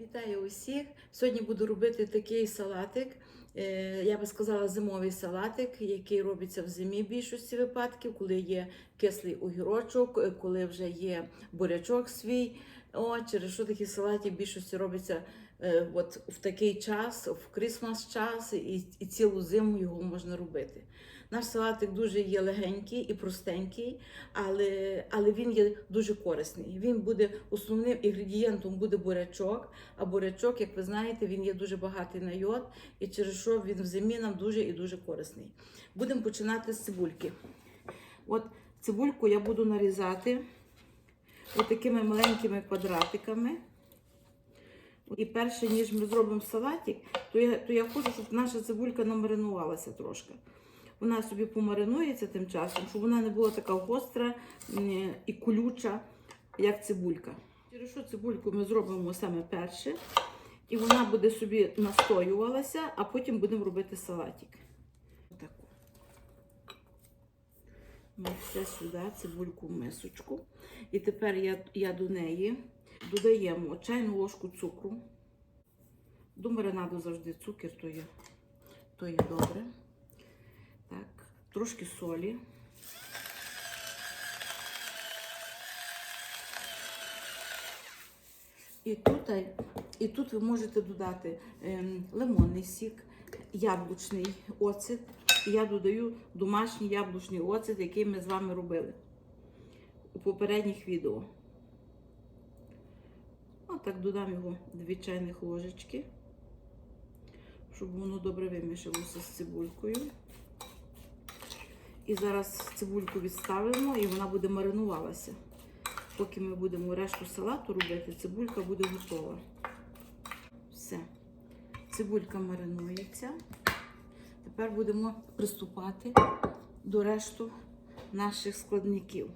Вітаю усіх! Сьогодні буду робити такий салатик. е, Я би сказала, зимовий салатик, який робиться в зимі в більшості випадків, коли є кислий огірочок, е, коли вже є бурячок свій. О, через що такі салати в більшості робиться е, от в такий час, в крісмас час, і, і цілу зиму його можна робити. Наш салатик дуже є легенький і простенький, але, але він є дуже корисний. Він буде основним інгредієнтом буде бурячок. А бурячок, як ви знаєте, він є дуже багатий на йод, і через що він в зимі нам дуже і дуже корисний. Будемо починати з цибульки. От цибульку я буду нарізати такими маленькими квадратиками. І перше, ніж ми зробимо салатик, то я, то я хочу, щоб наша цибулька намаринувалася трошки. Вона собі помаринується тим часом, щоб вона не була така гостра і колюча, як цибулька. Через що цибульку ми зробимо саме перше, і вона буде собі настоювалася, а потім будемо робити салатик. Отаку. Ми все сюди, цибульку в мисочку. І тепер я, я до неї додаємо чайну ложку цукру. До маринаду завжди цукер, то є, то є добре. Трошки солі. І тут, і тут ви можете додати ем, лимонний сік, яблучний оцет. І я додаю домашній яблучний оцет, який ми з вами робили у попередніх відео. Отак додам його 2 чайних ложечки, щоб воно добре вимішалося з цибулькою. І зараз цибульку відставимо і вона буде маринувалася. Поки ми будемо решту салату робити, цибулька буде готова. Все. Цибулька маринується. Тепер будемо приступати до решту наших складників.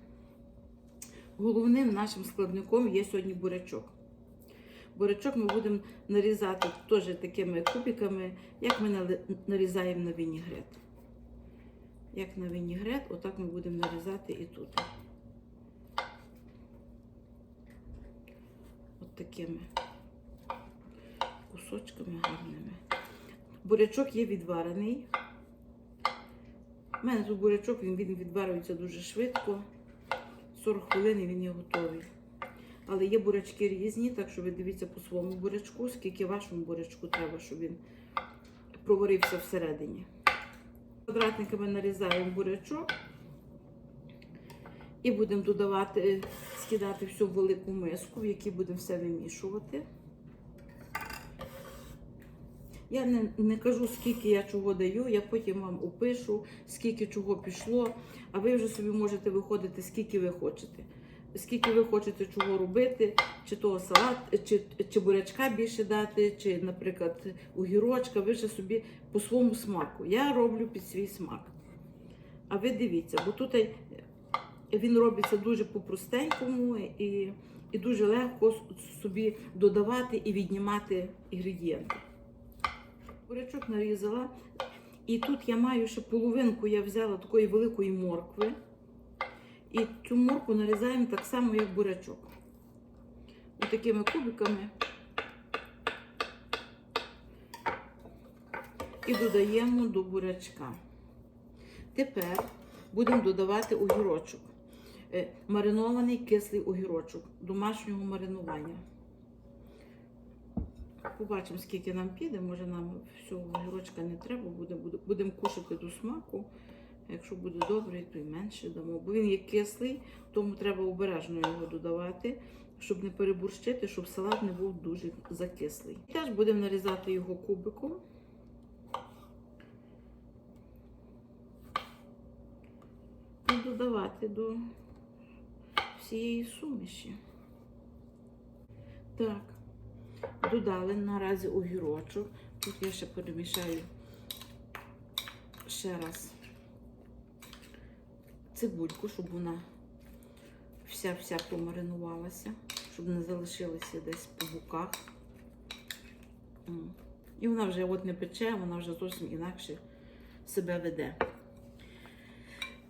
Головним нашим складником є сьогодні бурячок. Бурячок ми будемо нарізати теж такими кубиками, як ми нарізаємо на вінігрет. Як на вінігрет, отак ми будемо нарізати і тут. От такими кусочками гарними. Бурячок є відварений. У мене тут бурячок, він, відварюється дуже швидко. 40 хвилин і він є готовий. Але є бурячки різні, так що ви дивіться по своєму бурячку, скільки вашому бурячку треба, щоб він проварився всередині. Квадратниками нарізаємо бурячок і будемо додавати, скидати всю велику миску, в якій будемо все вимішувати. Я не, не кажу, скільки я чого даю, я потім вам опишу, скільки чого пішло, а ви вже собі можете виходити, скільки ви хочете. Скільки ви хочете чого робити, чи того салат, чи, чи бурячка більше дати, чи, наприклад, огірочка, ви вже собі по своєму смаку. Я роблю під свій смак. А ви дивіться, бо тут він робиться дуже по-простенькому і, і дуже легко собі додавати і віднімати інгредієнти. Бурячок нарізала. І тут я маю ще половинку, я взяла такої великої моркви. І цю моркву нарізаємо так само, як бурячок. Ось такими кубиками. І додаємо до бурячка. Тепер будемо додавати огірочок. Е, Маринований кислий огірочок домашнього маринування. Побачимо, скільки нам піде. Може нам всього огірочка не треба, буде, буде, будемо кушати до смаку. Якщо буде добре, то й менше дамо. Бо він є кислий, тому треба обережно його додавати, щоб не переборщити, щоб салат не був дуже закислий. Теж будемо нарізати його кубиком. І додавати до всієї суміші. Так, додали наразі огірочок. Тут я ще перемішаю ще раз цибульку, щоб вона вся-вся помаринувалася, щоб не залишилася десь по боках. І вона вже от не пече, вона вже зовсім інакше себе веде.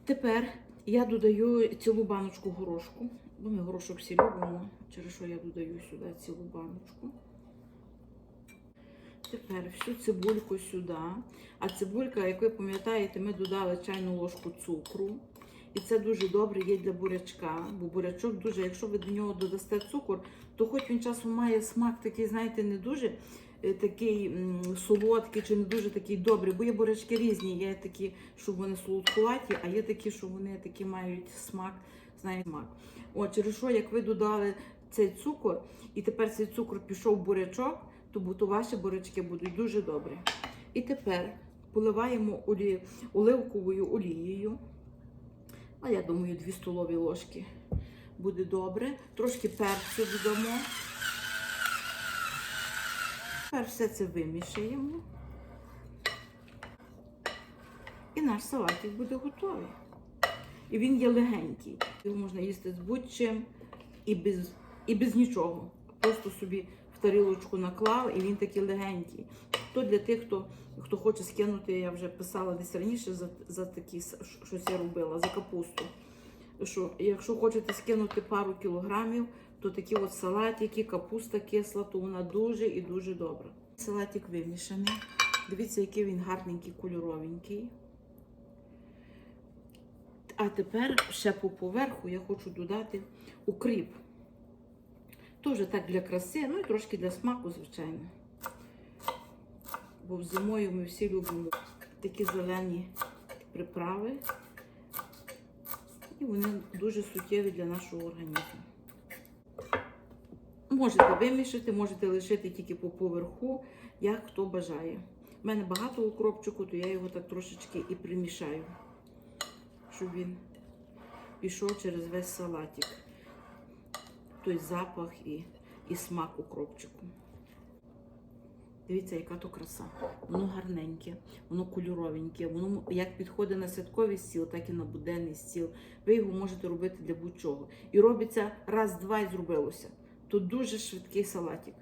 Тепер я додаю цілу баночку горошку, бо ми горошок всі любимо, через що я додаю сюди цілу баночку. Тепер всю цибульку сюди. А цибулька, як ви пам'ятаєте, ми додали чайну ложку цукру. І це дуже добре є для бурячка, бо бурячок дуже, якщо ви до нього додасте цукор, то хоч він часом має смак такий, знаєте, не дуже е, такий солодкий чи не дуже такий добрий, бо є бурячки різні. Є такі, що вони солодкуваті, а є такі, що вони такі мають смак, знаєте, смак. От, через що, як ви додали цей цукор, і тепер цей цукор пішов в бурячок, то, то ваші бурячки будуть дуже добрі. І тепер поливаємо олі... оливковою олією. А я думаю, 2 столові ложки буде добре. Трошки перцю додамо. Тепер все це вимішаємо. І наш салатик буде готовий. І він є легенький. Його можна їсти з будь-чим і без, і без нічого. Просто собі в тарілочку наклав, і він такий легенький. То для тих, хто, хто хоче скинути, я вже писала десь раніше за, за такі щось я робила, за капусту. Що якщо хочете скинути пару кілограмів, то такі от салатики, капуста кисла, то вона дуже і дуже добра. Салатик вимішаний. Дивіться, який він гарненький, кольоровенький. А тепер ще по поверху я хочу додати укріп. Теж так для краси, ну і трошки для смаку, звичайно. Бо зимою ми всі любимо такі зелені приправи. І вони дуже суттєві для нашого організму. Можете вимішати, можете лишити тільки по поверху, як хто бажає. У мене багато укропчику, то я його так трошечки і примішаю, щоб він пішов через весь салатик. Той запах і, і смак укропчику. Дивіться, яка то краса. Воно гарненьке, воно кольоровеньке, воно як підходить на святковий стіл, так і на буденний стіл. Ви його можете робити для будь-чого. І робиться раз-два і зробилося. Тут дуже швидкий салатик.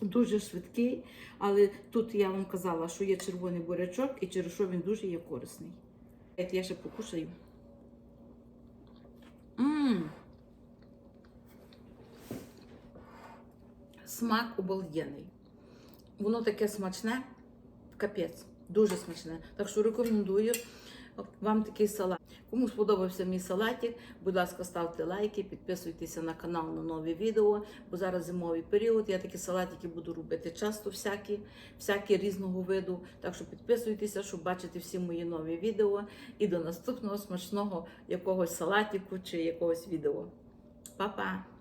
Дуже швидкий, але тут я вам казала, що є червоний бурячок і через що він дуже є корисний. Я ще покушаю. Мм. Смак обалденний. Воно таке смачне, капець, дуже смачне. Так що рекомендую вам такий салат. Кому сподобався мій салатик, будь ласка, ставте лайки, підписуйтеся на канал на нові відео, бо зараз зимовий період. Я такі салатики буду робити часто, всякі, всякі різного виду. Так що підписуйтеся, щоб бачити всі мої нові відео. І до наступного смачного якогось салатику чи якогось відео. Па-па!